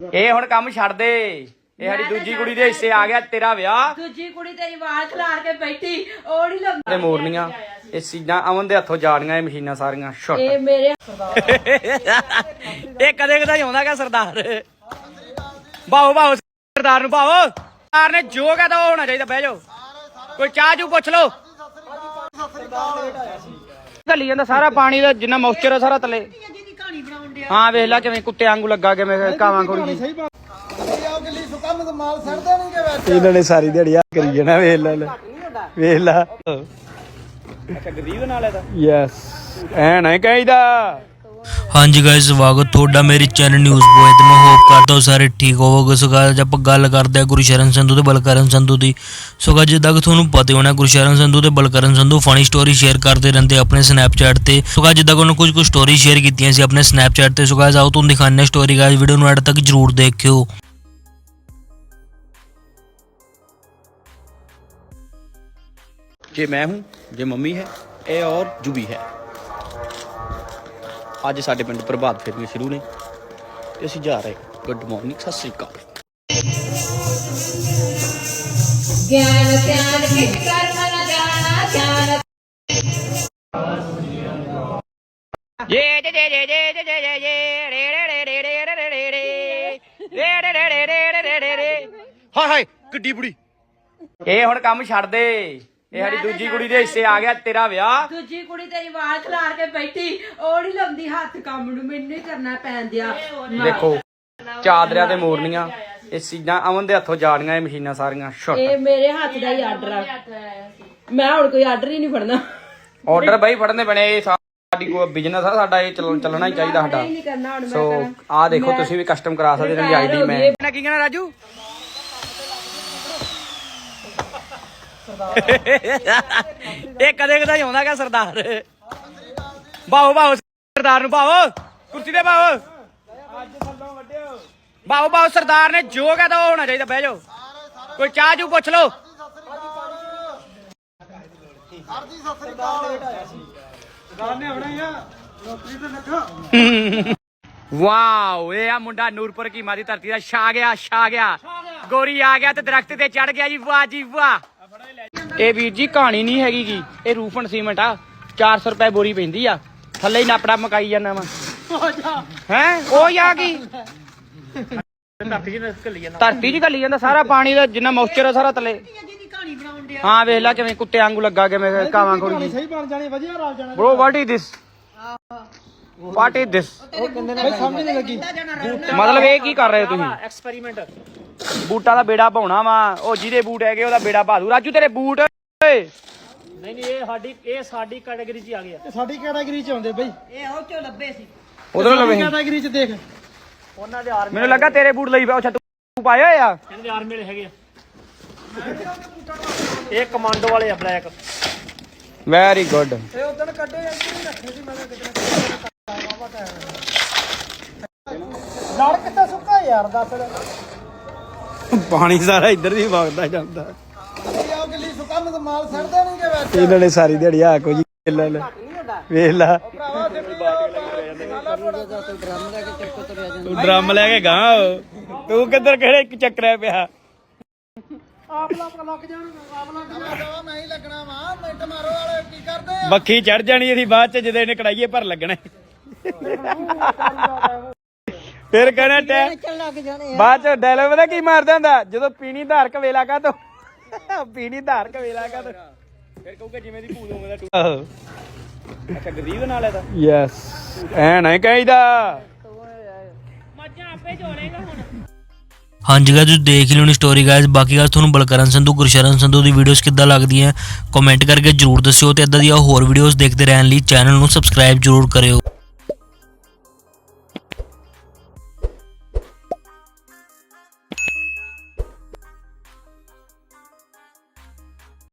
ਇਹ ਹੁਣ ਕੰਮ ਛੱਡ ਦੇ। ਇਹ ਸਾਡੀ ਦੂਜੀ ਕੁੜੀ ਦੇ ਹਿੱਸੇ ਆ ਗਿਆ ਤੇਰਾ ਵਿਆਹ। ਦੂਜੀ ਕੁੜੀ ਤੇਰੀ ਵਾਲ ਖਿਲਾਰ ਕੇ ਬੈਠੀ ਉਹ ਨਹੀਂ ਤੇ ਲੰਦਾ ਮੋਰਨੀਆਂ ਇਹ ਚੀਜ਼ਾਂ ਅਮਨ ਦੇ ਹੱਥੋਂ ਜਾਣੀਆਂ ਇਹ ਮਸ਼ੀਨਾਂ ਸਾਰੀਆਂ ਸ਼ੁੱਟ। ਇਹ ਮੇਰੇ ਇਹ ਕਦੇ ਕਦੇ ਆਉਂਦਾ ਕਿ ਸਰਦਾਰ। ਬਾਓ ਬਾਓ ਸਰਦਾਰ ਨੂੰ ਬਾਓ ਸਰਦਾਰ ਨੇ ਜੋ ਕਹਤਾ ਉਹ ਹੋਣਾ ਚਾਹੀਦਾ ਬਹਿ ਜਾਓ। ਕੋਈ ਚਾਹ ਚੂ ਪੁੱਛ ਲਓ। ਗੱਲੀ ਜਾਂਦਾ ਸਾਰਾ ਪਾਣੀ ਦਾ ਜਿੰਨਾ ਮੌਇਸਚਰ ਆ ਸਾਰਾ ਥੱਲੇ ਹਾਂ ਵੇਖ ਲੈ ਕਿਵੇਂ ਕੁੱਤੇ ਵਾਂਗੂ ਲੱਗਾ ਕਿਵੇਂ ਕਾਵਾਂ ਕੁੜੀ ਇਹਨਾਂ ਨੇ ਸਾਰੀ ਦਿਹਾੜੀ ਆ ਕਰੀ ਜਾਣਾ ਵੇਖ ਲੈ ਲੈ। ਵੇਖ ਲੈ। ਅੱਛਾ ਗਰੀਬ ਨਾਲ ਇਹਦਾ। ਯੈਸ ਐ ਨਾ ਕਹੀਦਾ। ਹਾਂਜੀ ਗਾਇਸ ਸਵਾਗਤ ਤੁਹਾਡਾ ਮੇਰੇ ਚੈਨਲ ਨਿਊਜ਼ ਬੋਏ ਤੇ ਮੈਂ ਹੋਪ ਕਰਦਾ ਹਾਂ ਸਾਰੇ ਠੀਕ ਹੋਵੋਗੇ। ਸੋ guys, ਆਪਾਂ ਗੱਲ ਕਰਦੇ ਹਾਂ ਗੁਰਸ਼ਰਨ ਸੰਧੂ ਤੇ ਬਲਕਰਨ ਸੰਧੂ ਦੀ। ਸੋ guys, ਜਿੱਦਾਂ ਕਿ ਤੁਹਾਨੂੰ ਪਤਾ ਹੋਣਾ ਗੁਰਸ਼ਰਨ ਸੰਧੂ ਤੇ Balkaran Sandhu funny story share ਕਰਦੇ ਰਹਿੰਦੇ ਆਪਣੇ ਸਨੈਪਚੈਟ ਤੇ। ਸੋ guys, ਜਿੱਦਾਂ ਕਿ ਉਹਨਾਂ ਕੁਝ ਕੁ ਸਟੋਰੀ ਸ਼ੇਅਰ ਕੀਤੀਆਂ ਸੀ ਆਪਣੇ ਸਨੈਪਚੈਟ ਤੇ। ਸੋ guys, ਆਓ ਤੁਹਾਨੂੰ ਦਿਖਾਉਂਦੇ ਸਟੋਰੀ ਗਾਇਸ ਵੀਡੀਓ ਨੂੰ ਐਡ ਤੱਕ ਜਰੂਰ ਦੇਖਿਓ। ਜੇ ਮੈਂ ਹੂੰ ਜੇ ਮੰਮੀ ਹੈ ਇਹ ਔਰ ਜੁਬੀ ਹੈ। ਅੱਜ ਸਾਡੇ ਪਿੰਡ ਪ੍ਰਭਾਤ ਫੇਰੀਆਂ ਸ਼ੁਰੂ ਨੇ ਤੇ ਅਸੀਂ ਜਾ ਰਹੇ ਗੁੱਡ ਮਾਰਨਿੰਗ ਸਤਿ ਸ੍ਰੀ ਅਕਾਲ ਗਿਆਨ ਧਿਆਨ ਖਿੱਚ ਕਰ ਮਨ ਜਾਣਾ ਧਿਆਨ ਜੇ ਜੇ ਜੇ ਜੇ ਜੇ ਜੇ ਜੇ ਜੇ ਜੇ ਰੇ ਰੇ ਰੇ ਰੇ ਰੇ ਰੇ ਰੇ ਰੇ ਰੇ ਰੇ ਰੇ ਰੇ ਰੇ ਰੇ ਰੇ ਰੇ ਰੇ ਹਾਏ ਹਾਏ ਗੱਡੀ ਬੁੜੀ ਇਹ ਹੁਣ ਕੰਮ ਛੱਡ ਦੇ ਇਹ ਸਾਡੀ ਦੂਜੀ ਕੁੜੀ ਦੇ ਹਿੱਸੇ ਆ ਗਿਆ ਤੇਰਾ ਵਿਆਹ। ਦੂਜੀ ਕੁੜੀ ਤੇਰੀ ਵਾਲ ਖਿਲਾਰ ਕੇ ਬੈਠੀ ਉਹ ਨਹੀਂ ਲੰਦੀ ਹੱਥ ਕੰਮ ਨੂੰ ਮੈਨੂੰ ਹੀ ਕਰਨਾ ਪੈਂਦਿਆ ਦੇਖੋ ਚਾਦਰਿਆਂ ਤੇ ਮੋਰਨੀਆਂ ਇਹ ਚੀਜ਼ਾਂ ਅਮਨ ਦੇ ਹੱਥੋਂ ਜਾਣੀਆਂ ਇਹ ਮਸ਼ੀਨਾਂ ਸਾਰੀਆਂ ਸ਼ੁੱਟ। ਇਹ ਮੇਰੇ ਹੱਥ ਦਾ ਹੀ ਆਰਡਰ ਆ। ਮੈਂ ਹੁਣ ਕੋਈ ਆਰਡਰ ਹੀ ਨਹੀਂ ਫੜਨਾ। ਆਰਡਰ ਬਾਈ ਫੜਨੇ ਬਣੇ ਇਹ ਸਾਡੀ ਕੋਈ ਬਿਜ਼ਨਸ ਆ ਸਾਡਾ ਇਹ ਚੱਲਣ- ਚੱਲਣਾ ਹੀ ਚਾਹੀਦਾ ਸਾਡਾ। ਨਹੀਂ ਕਰਨਾ ਹੁਣ ਮੈਂ ਸੋ ਕਰਾਂ। ਆਹ ਦੇਖੋ ਤੁਸੀਂ ਵੀ ਕਸਟਮ ਕਰਾ ਸਕਦੇ ਹੋ ਆਈਡੀ ਮੈਂ ਮੈਂ ਕੀ ਕਹਿਣਾ ਰਾਜੂ? ਇਹ ਕਦੇ ਕਦੇ ਆਉਂਦਾ ਕਿ ਸਰਦਾਰ। ਬਾਓ ਬਾਓ ਸਰਦਾਰ ਨੂੰ ਬਾਓ ਕੁਰਸੀ ਤੇ ਬਾਓ ਬਾਓ ਬਾਓ ਸਰਦਾਰ ਨੇ ਜੋ ਕਹਤਾ ਉਹ ਹੋਣਾ ਚਾਹੀਦਾ, ਬਹਿ ਜਾਓ। ਕੋਈ ਚਾਹ ਚੂ ਪੁੱਛ ਲਓ। ਵਾਓ, ਇਹ ਆ ਮੁੰਡਾ ਨੂਰਪੁਰ ਕੀ ਮਾਦੀ ਧਰਤੀ ਦਾ। ਛਾ ਗਿਆ ਛਾ ਗਿਆ। ਗੋਰੀ ਆ ਗਿਆ ਤੇ ਦਰਖਤ ਤੇ ਚੜ ਗਿਆ ਜੀ। ਵਾਹ ਜੀ, ਵਾਹ। ਇਹ ਵੀਰ ਜੀ ਕਹਾਣੀ ਨਹੀਂ ਹੈਗੀ ਗੀ। ਇਹ ਰੂਫਨ ਸੀਮੈਂਟ ਆ। 400 ਰੁਪਏ ਬੋਰੀ ਪੈਂਦੀ ਆ। ਥੱਲੇ ਹੀ ਨਾਪੜਾ ਮਕਾਈ ਜਾਂਦਾ ਵਾ। ਹੈ? ਉਹ ਹੀ ਆ ਗਈ। ਧਰਤੀ ਜੀ ਘੱਲੀ ਜਾਂਦਾ। ਸਾਰਾ ਪਾਣੀ ਦਾ ਜਿੰਨਾ ਮੌਇਸਚਰ ਆ ਸਾਰਾ ਥੱਲੇ ਹਾਂ ਵੇਖ ਲੈ ਕਿਵੇਂ ਕੁੱਤੇ ਵਾਂਗੂ ਲੱਗਾ ਕਿਵੇਂ ਕਾਵਾਂ ਕੁੜੀ ਸਹੀ ਬਣ ਜਾਣੀ ਵਧੀਆ ਰਲ ਜਾਣਾ bro what is this what is ਸਮਝ ਨਹੀਂ ਲੱਗੀ। ਮਤਲਬ ਇਹ ਕੀ ਕਰ ਰਹੇ ਹੋ ਤੁਸੀਂ? ਐਕਸਪੈਰੀਮੈਂਟ। ਬੂਟਾਂ ਦਾ ਬੇੜਾ ਪਾਉਣਾ ਵਾ ਉਹ ਜਿਹਦੇ ਬੂਟ ਹੈਗੇ ਉਹਦਾ ਬੇੜਾ ਪਾ ਦੂ। ਰਾਜੂ ਤੇਰੇ ਬੂਟ ਓਏ। ਨਹੀਂ ਨਹੀਂ ਇਹ ਸਾਡੀ ਇਹ ਸਾਡੀ ਕੈਟਾਗਰੀ 'ਚ ਹੀ ਆ ਗਿਆ। ਇਹ ਸਾਡੀ ਕੈਟਾਗਰੀ ਚ ਆਉਂਦੇ ਬਈ। ਉਧਰੋਂ ਲਵੇ ਕੈਟਾਗਰੀ ਚ ਦੇਖ। ਉਹਨਾਂ ਦੇ ਆਰਮੀ ਮੈਨੂੰ ਲੱਗਾ ਤੇਰੇ ਬੂਟ ਲਈ ਪਿਆ ਅੱਛਾ ਤੂੰ ਪਾਏ ਹੋਏ ਆ। ਇਹਨਾਂ ਦੇ ਆਰਮੀ ਵਾਲੇ ਹੈਗੇ ਆ। ਇਹ ਕਮਾਂਡੋ ਵਾਲੇ ਆ ਬਲੈਕ ਵੈਰੀ ਗੁੱਡ ਇਹ ਉਦੋਂ ਕੱਢੇ ਜਾਂਦੇ ਰੱਖੇ ਸੀ ਮੈਂ ਕਿਤੇ ਲੜ ਕਿੱਥੇ ਸੁੱਕਾ ਯਾਰ ਦੱਸ ਪਾਣੀ ਸਾਰਾ ਇੱਧਰ ਦੀ ਵਗਦਾ ਜਾਂਦਾ। ਇਹ ਆਓ ਗਿੱਲੀ ਸੁੱਕਾ ਮਾਲ ਸੜਦਾ ਨਹੀਂ ਕਿ ਵੈਸੇ ਇਹਨਾਂ ਨੇ ਸਾਰੀ ਦਿਹਾੜੀ ਆ ਕੋ ਜੀ ਲੈ ਲੈ ਵੇਖ ਲਾ ਭਰਾਵਾ ਤੂੰ ਡਰਮ ਲੈ ਕੇ ਗਾਂ, ਤੂੰ ਕਿੱਧਰ ਕਿਹੜੇ ਚੱਕਰਿਆ ਪਿਆ ਆਪ ਮੈਂ ਹੀ ਲੱਗਣਾ ਵਾ ਮਿੰਟ ਮਾਰੋ ਵਾਲੇ ਕੀ ਕਰਦੇ ਬੱਖੀ ਚੜ ਜਾਣੀ ਇਹਦੀ ਬਾਅਦ ਚ ਜਦੋਂ ਇਹਨੇ ਕੜਾਈਏ ਭਰ ਲੱਗਣਾ। ਫਿਰ ਕਹਿਣਾ ਟੈ ਬਾਅਦ ਚ ਡਾਇਲੋਗ ਪਤਾ ਕੀ ਮਾਰਦਾ ਹੁੰਦਾ? ਜਦੋਂ ਪੀਣੀ ਧਾਰ ਕਵੇਲਾ ਕਾ ਤੋ। ਪੀਣੀ ਧਾਰ ਕਵੇਲਾ ਕਾ ਤੋ। ਫਿਰ ਕਹੂਗਾ ਜਿਵੇਂ ਦੀ ਭੂਤ ਹੋਵੇ ਦਾ ਟੂ ਅੱਛਾ ਗਰੀਬ ਨਾਲ ਇਹਦਾ ਯੈਸ ਐ ਨਾ ਕਹੀਦਾ। ਹਾਂਜੀ ਗਾਇਸ ਤੁਸੀਂ ਦੇਖ ਹੀ ਲਿਓਣੀ ਸਟੋਰੀ ਗਾਇਸ ਬਾਕੀ ਗੱਲ ਤੁਹਾਨੂੰ ਬਲਕਰਨ ਸੰਧੂ ਗੁਰਸ਼ਰਨ ਸੰਧੂ ਦੀ ਵੀਡੀਓਜ਼ ਕਿੱਦਾਂ ਲੱਗਦੀਆਂ ਕਮੈਂਟ ਕਰਕੇ ਜਰੂਰ ਦੱਸਿਓ ਤੇ ਇਦਾਂ ਦੀਆਂ ਹੋਰ ਵੀਡੀਓਜ਼ ਦੇਖਦੇ ਰਹਿਣ ਲਈ ਚੈਨਲ ਨੂੰ ਸਬਸਕ੍ਰਾਈਬ ਜਰੂਰ ਕਰਿਓ।